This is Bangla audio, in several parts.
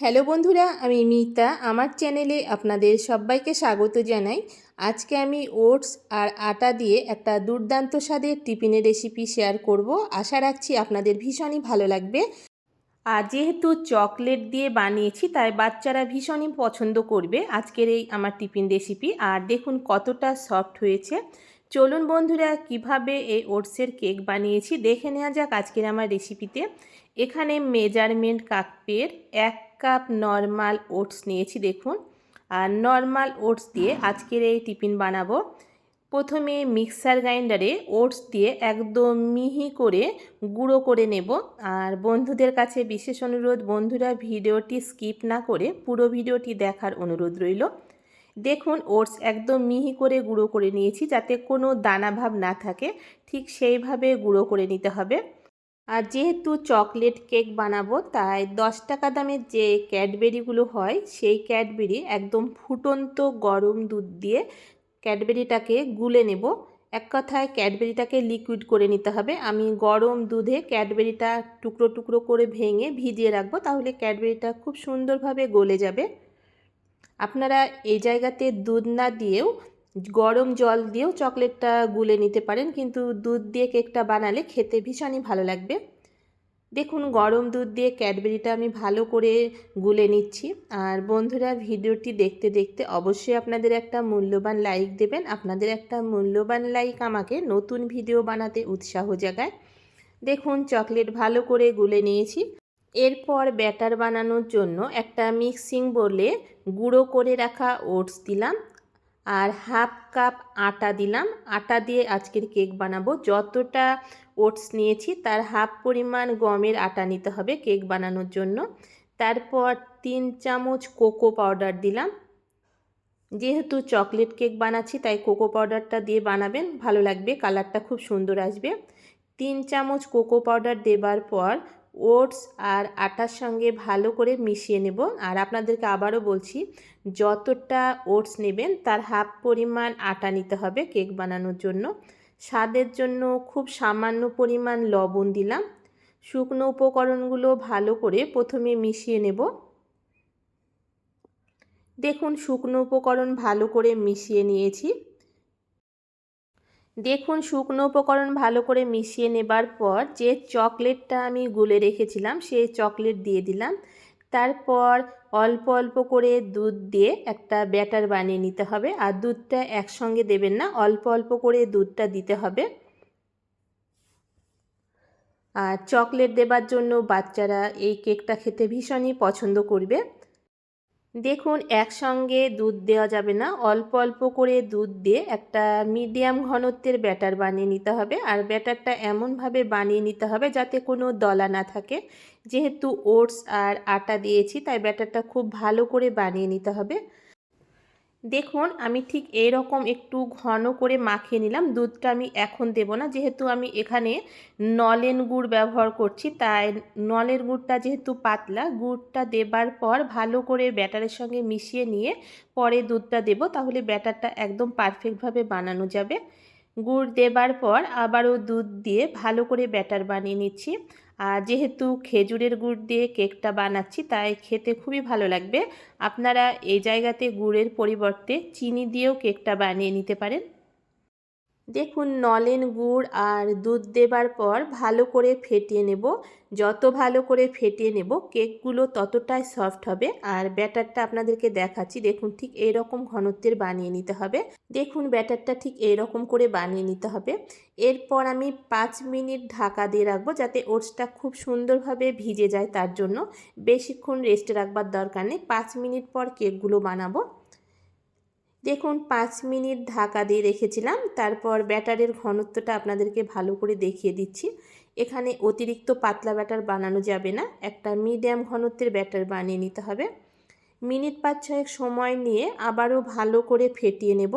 হ্যালো বন্ধুরা, আমি মিতা। আমার চ্যানেলে আপনাদের সবাইকে স্বাগত জানাই। আজকে আমি ওটস আর আটা দিয়ে একটা দুর্দান্ত স্বাদের টিফিনের রেসিপি শেয়ার করব। আশা রাখছি আপনাদের ভীষণই ভালো লাগবে। আর যেহেতু চকলেট দিয়ে বানিয়েছি, তাই বাচ্চারা ভীষণই পছন্দ করবে আজকের এই আমার টিফিন রেসিপি। আর দেখুন কতটা সফট হয়েছে। চলুন বন্ধুরা, কীভাবে এই ওটসের কেক বানিয়েছি, দেখে নেওয়া যাক আজকের আমার রেসিপিতে। এখানে মেজারমেন্ট কাপের এক কাপ নর্মাল ওটস নিয়েছি, দেখুন। আর নর্মাল ওটস দিয়ে আজকের এই টিফিন বানাবো। প্রথমে মিক্সার গ্রাইন্ডারে ওটস দিয়ে একদম মিহি করে গুঁড়ো করে নেব। আর বন্ধুদের কাছে বিশেষ অনুরোধ, বন্ধুরা ভিডিওটি স্কিপ না করে পুরো ভিডিওটি দেখার অনুরোধ রইল। দেখুন ওটস একদম মিহি করে গুঁড়ো করে নিয়েছি যাতে কোনো দানাভাব না থাকে। ঠিক সেইভাবে গুঁড়ো করে নিতে হবে। আর যেহেতু চকলেট কেক বানাবো, তাই দশ টাকা দামের যে ক্যাডবেরিগুলো হয়, সেই ক্যাডবেরি একদম ফুটন্ত গরম দুধ দিয়ে ক্যাডবেরিটাকে গুলে নেব। এক কথায় ক্যাডবেরিটাকে লিকুইড করে নিতে হবে। আমি গরম দুধে ক্যাডবেরিটা টুকরো টুকরো করে ভেঙে ভিজিয়ে রাখব, তাহলে ক্যাডবেরিটা খুব সুন্দরভাবে গলে যাবে। আপনারা এই জায়গাতে দুধ না দিয়েও গরম জল দিয়েও চকলেটটা গুলে নিতে পারেন, কিন্তু দুধ দিয়ে কেকটা বানালে খেতে ভীষণই ভালো লাগবে। দেখুন, গরম দুধ দিয়ে ক্যাডবেরিটা আমি ভালো করে গুলে নিচ্ছি। আর বন্ধুরা, ভিডিওটি দেখতে দেখতে অবশ্যই আপনাদের একটা মূল্যবান লাইক দেবেন। আপনাদের একটা মূল্যবান লাইক আমাকে নতুন ভিডিও বানাতে উৎসাহ জাগায়। দেখুন, চকলেট ভালো করে গুলে নিয়েছি। এরপর ব্যাটার বানানোর জন্য একটা মিক্সিং বলে গুঁড়ো করে রাখা ওটস দিলাম। আর হাফ কাপ আটা দিলাম। আটা দিয়ে আজকের কেক বানাবো। যতটা ওটস নিয়েছি, তার হাফ পরিমাণ গমের আটা নিতে হবে কেক বানানোর জন্য। তারপর তিন চামচ কোকো পাউডার দিলাম। যেহেতু চকলেট কেক বানাচ্ছি, তাই কোকো পাউডারটা দিয়ে বানাবেন। ভালো লাগবে, কালারটা খুব সুন্দর আসবে। তিন চামচ কোকো পাউডার দেবার পর ওটস আর আটার সঙ্গে ভালো করে মিশিয়ে নেব। আর আপনাদেরকে আবারও বলছি, যতটা ওটস নেবেন তার হাফ পরিমাণ আটা নিতে হবে কেক বানানোর জন্য। স্বাদের জন্য খুব সামান্য পরিমাণ লবণ দিলাম। শুকনো উপকরণগুলো ভালো করে প্রথমে মিশিয়ে নেব। দেখুন, শুকনো উপকরণ ভালো করে মিশিয়ে নিয়েছি। দেখুন, শুকনো উপকরণ ভালো করে মিশিয়ে নেবার পর যে চকলেটটা আমি গুলে রেখেছিলাম, সেই চকলেট দিয়ে দিলাম। তারপর অল্প অল্প করে দুধ দিয়ে একটা ব্যাটার বানিয়ে নিতে হবে। আর দুধটা একসঙ্গে দেবেন না, অল্প অল্প করে দুধটা দিতে হবে। আর চকলেট দেবার জন্য বাচ্চারা এই কেকটা খেতে ভীষণই পছন্দ করবে। দেখুন, একসঙ্গে দুধ দেওয়া যাবে না। অল্প অল্প করে দুধ দিয়ে একটা মিডিয়াম ঘনত্বের ব্যাটার বানিয়ে নিতে হবে। আর ব্যাটারটা এমনভাবে বানিয়ে নিতে হবে যাতে কোনো দলা না থাকে। যেহেতু ওটস আর আটা দিয়েছি, তাই ব্যাটারটা খুব ভালো করে বানিয়ে নিতে হবে। দেখুন, আমি ঠিক এই রকম একটু ঘন করে মাখিয়ে নিলাম। দুধটা আমি এখন দেব না। যেহেতু আমি এখানে নলেন গুড় ব্যবহার করছি, তাই নলের গুড়টা যেহেতু পাতলা, গুড়টা দেবার পর ভালো করে ব্যাটারের সঙ্গে মিশিয়ে নিয়ে পরে দুধটা দেব, তাহলে ব্যাটারটা একদম পারফেক্টভাবে বানানো যাবে। গুড় দেবার পর আবারও দুধ দিয়ে ভালো করে ব্যাটার বানিয়ে নিচ্ছি। আর যেহেতু খেজুরের গুড় দিয়ে কেকটা বানাচ্ছি, তাই খেতে খুবই ভালো লাগবে। আপনারা এই জায়গাতে গুড়ের পরিবর্তে চিনি দিয়েও কেকটা বানিয়ে নিতে পারেন। দেখুন, নলেন গুড় আর দুধ দেবার পর ভালো করে ফেটিয়ে নেব। যত ভালো করে ফেটিয়ে নেব, কেকগুলো ততটাই সফট হবে। আর ব্যাটারটা আপনাদেরকে দেখাচ্ছি, দেখুন ঠিক এই রকম ঘনত্বের বানিয়ে নিতে হবে। দেখুন, ব্যাটারটা ঠিক এই রকম করে বানিয়ে নিতে হবে। এরপর আমি পাঁচ মিনিট ঢাকা দিয়ে রাখব যাতে ওটসটা খুব সুন্দরভাবে ভিজে যায় তার জন্য। বেশিক্ষণ রেস্টে রাখবার দরকার নেই। পাঁচ মিনিট পর কেকগুলো বানাবো। দেখুন, পাঁচ মিনিট ঢাকা দিয়ে রেখেছিলাম। তারপর ব্যাটারের ঘনত্বটা আপনাদেরকে ভালো করে দেখিয়ে দিচ্ছি। এখানে অতিরিক্ত পাতলা ব্যাটার বানানো যাবে না। একটা মিডিয়াম ঘনত্বের ব্যাটার বানিয়ে নিতে হবে। মিনিট পাঁচ ছয়েক সময় নিয়ে আবারও ভালো করে ফেটিয়ে নেব।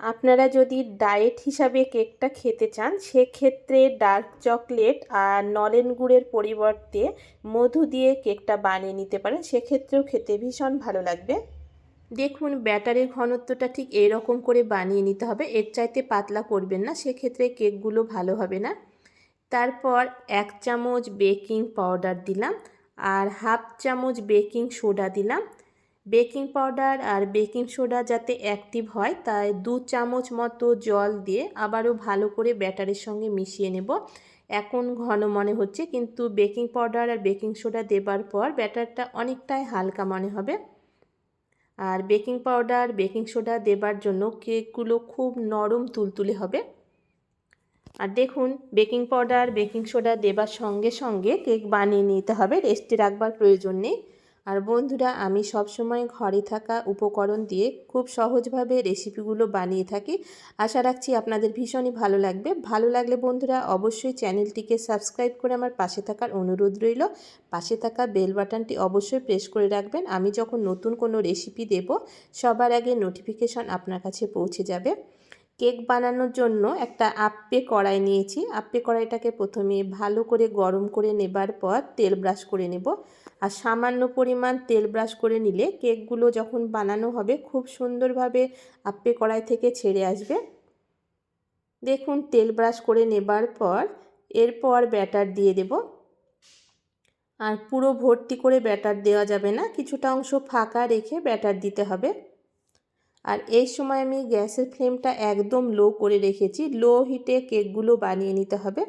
আপনারা যদি ডায়েট হিসাবে কেকটা খেতে চান, সেক্ষেত্রে ডার্ক চকলেট আর নলেন গুড়ের পরিবর্তে মধু দিয়ে কেকটা বানিয়ে নিতে পারেন। সেক্ষেত্রেও খেতে ভীষণ ভালো লাগবে। দেখুন, ব্যাটারের ঘনত্বটা ঠিক এরকম করে বানিয়ে নিতে হবে। এর চাইতে পাতলা করবেন না, সেক্ষেত্রে কেকগুলো ভালো হবে না। তারপর এক চামচ বেকিং পাউডার দিলাম আর হাফ চামচ বেকিং সোডা দিলাম। বেকিং পাউডার আর বেকিং সোডা যাতে অ্যাক্টিভ হয়, তাই দু চামচ মতো জল দিয়ে আবারও ভালো করে ব্যাটারের সঙ্গে মিশিয়ে নেব। এখন ঘন মনে হচ্ছে, কিন্তু বেকিং পাউডার আর বেকিং সোডা দেবার পর ব্যাটারটা অনেকটাই হালকা মনে হবে। আর বেকিং পাউডার, বেকিং সোডা দেবার জন্য কেকগুলো খুব নরম তুলতুলে হবে। আর দেখুন, বেকিং পাউডার, বেকিং সোডা দেবার সঙ্গে সঙ্গে কেক বানিয়ে নিতে হবে, রেস্টে রাখবার প্রয়োজন নেই। আর বন্ধুরা, আমি সবসময় ঘরে থাকা উপকরণ দিয়ে খুব সহজভাবে রেসিপিগুলো বানিয়ে থাকি। আশা রাখছি আপনাদের ভীষণই ভালো লাগবে। ভালো লাগলে বন্ধুরা, অবশ্যই চ্যানেলটিকে সাবস্ক্রাইব করে আমার পাশে থাকার অনুরোধ রইল। পাশে থাকা বেল বাটনটি অবশ্যই প্রেস করে রাখবেন। আমি যখন নতুন কোনো রেসিপি দেব, সবার আগে নোটিফিকেশন আপনার কাছে পৌঁছে যাবে। কেক বানানোর জন্য একটা আপ্পে কড়াই নিয়েছি। আপ্পে কড়াইটাকে প্রথমে ভালো করে গরম করে নেবার পর তেল ব্রাশ করে নেব। আর সামান্য পরিমাণ তেল ব্রাশ করে নিলে কেকগুলো যখন বানানো হবে খুব সুন্দরভাবে আপ্পে কড়াই থেকে ছেড়ে আসবে। দেখুন, তেল ব্রাশ করে নেবার পর, এরপর ব্যাটার দিয়ে দেব। আর পুরো ভর্তি করে ব্যাটার দেওয়া যাবে না, কিছুটা অংশ ফাঁকা রেখে ব্যাটার দিতে হবে। আর এই সময় আমি গ্যাসের ফ্লেমটা একদম লো করে রেখেছি, লো হিটে কেকগুলো বানিয়ে নিতে হবে।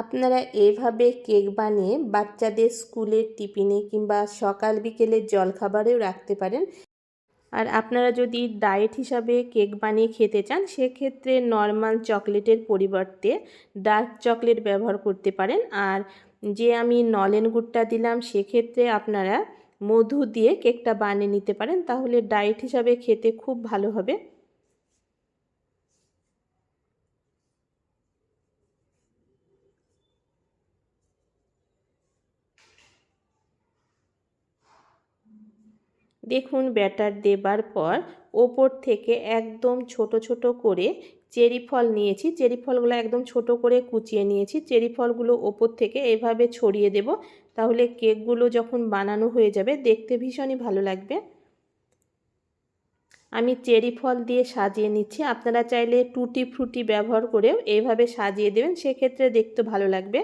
আপনারা এভাবে কেক বানিয়ে বাচ্চাদের স্কুলের টিফিনে কিংবা সকাল বিকেলের জলখাবারেও রাখতে পারেন। আর আপনারা যদি ডায়েট হিসাবে কেক বানিয়ে খেতে চান, সেক্ষেত্রে নর্মাল চকলেটের পরিবর্তে ডার্ক চকলেট ব্যবহার করতে পারেন। আর যে আমি নলেন গুড়টা দিলাম, সেক্ষেত্রে আপনারা মধু দিয়ে কেকটা বানিয়ে নিতে পারেন। তাহলে ডায়েট হিসাবে খেতে খুব ভালো হবে। দেখুন ব্যাটার দেবার পর ওপর থেকে একদম ছোট ছোট করে চেরি ফল নিয়েছি। চেরি ফলগুলো একদম ছোট করে কুচিয়ে নিয়েছি। চেরি ফলগুলো ওপর থেকে এভাবে ছড়িয়ে দেব তাহলে কেকগুলো যখন বানানো হয়ে যাবে দেখতে ভীষণই ভালো লাগবে। আমি চেরি ফল দিয়ে সাজিয়ে নিচ্ছি। আপনারা চাইলে টুটি ফ্রুটি ব্যবহার করেও এইভাবে সাজিয়ে দেবেন, সেক্ষেত্রে দেখতে ভালো লাগবে।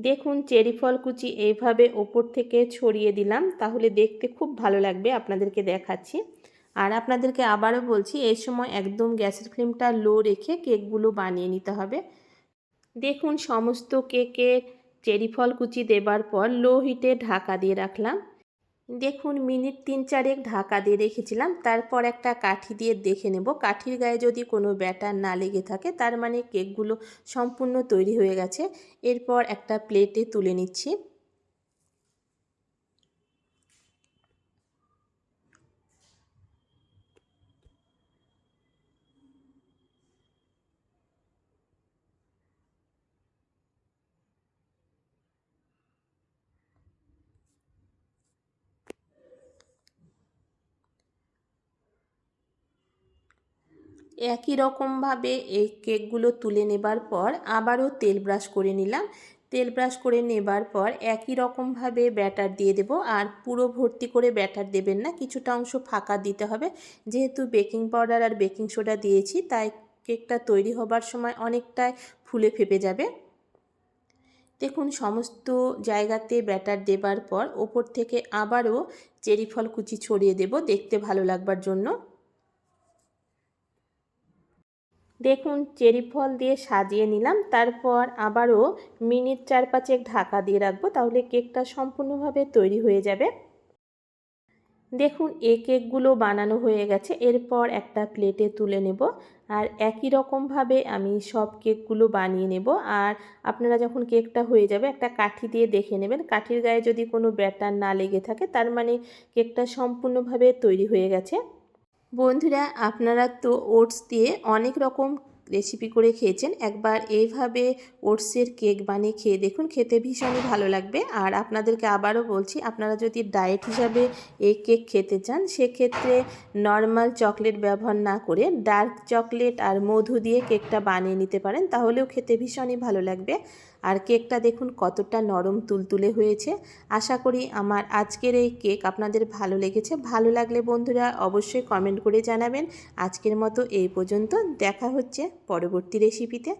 দেখুন, চেরি ফল কুচি এইভাবে ওপর থেকে ছড়িয়ে দিলাম, তাহলে দেখতে খুব ভালো লাগবে আপনাদেরকে দেখাচ্ছি। আর আপনাদেরকে আবারও বলছি, এই সময় একদম গ্যাসের ফ্লেমটা লো রেখে কেকগুলো বানিয়ে নিতে হবে। দেখুন, সমস্ত কেকের চেরি ফল কুচি দেবার পর লো হিটে ঢাকা দিয়ে রাখলাম। দেখুন, মিনিট তিন চারেক ঢাকা দিয়ে রেখেছিলাম, তারপর একটা কাঠি দিয়ে দেখে নেব। কাঠির গায়ে যদি কোনো ব্যাটার না লেগে থাকে, তার মানে কেকগুলো সম্পূর্ণ তৈরি হয়ে গেছে। এরপর একটা প্লেটে তুলে নিচ্ছি। একই রকমভাবে এই কেকগুলো তুলে নেবার পর আবারও তেল ব্রাশ করে নিলাম। তেল ব্রাশ করে নেবার পর একই রকমভাবে ব্যাটার দিয়ে দেব। আর পুরো ভর্তি করে ব্যাটার দেবেন না, কিছুটা অংশ ফাঁকা দিতে হবে। যেহেতু বেকিং পাউডার আর বেকিং সোডা দিয়েছি, তাই কেকটা তৈরি হবার সময় অনেকটাই ফুলে ফেপে যাবে। দেখুন, সমস্ত জায়গাতে ব্যাটার দেবার পর ওপর থেকে আবারও চেরি ফল কুচি ছড়িয়ে দেব দেখতে ভালো লাগবার জন্য। দেখুন, চেরি ফল দিয়ে সাজিয়ে নিলাম। তারপর আবারও মিনিট চার পাঁচেক ঢাকা দিয়ে রাখব, তাহলে কেকটা সম্পূর্ণভাবে তৈরি হয়ে যাবে। দেখুন এই কেকগুলো বানানো হয়ে গেছে। এরপর একটা প্লেটে তুলে নেব আর একই রকমভাবে আমি সব কেকগুলো বানিয়ে নেব। আর আপনারা যখন কেকটা হয়ে যাবে, একটা কাঠি দিয়ে দেখে নেবেন। কাঠির গায়ে যদি কোনো ব্যাটার না লেগে থাকে, তার মানে কেকটা সম্পূর্ণভাবে তৈরি হয়ে গেছে। বন্ধুরা, আপনারা তো ওটস দিয়ে অনেক রকম রেসিপি করে খেয়েছেন। একবার এইভাবে ওটসের কেক বানিয়ে খেয়ে দেখুন, খেতে ভীষণই ভালো লাগবে। আর আপনাদেরকে আবারও বলছি, আপনারা যদি ডায়েট হিসাবে এই কেক খেতে চান, সেক্ষেত্রে নর্মাল চকলেট ব্যবহার না করে ডার্ক চকলেট আর মধু দিয়ে কেকটা বানিয়ে নিতে পারেন, তাহলেও খেতে ভীষণই ভালো লাগবে। আর কেকটা দেখুন কতটা নরম তুলতুলে হয়েছে। আশা করি আমার আজকের এই কেক আপনাদের ভালো লেগেছে। ভালো লাগলে বন্ধুরা অবশ্যই কমেন্ট করে জানাবেন। আজকের মতো এই পর্যন্ত। দেখা হচ্ছে পরবর্তী রেসিপিতে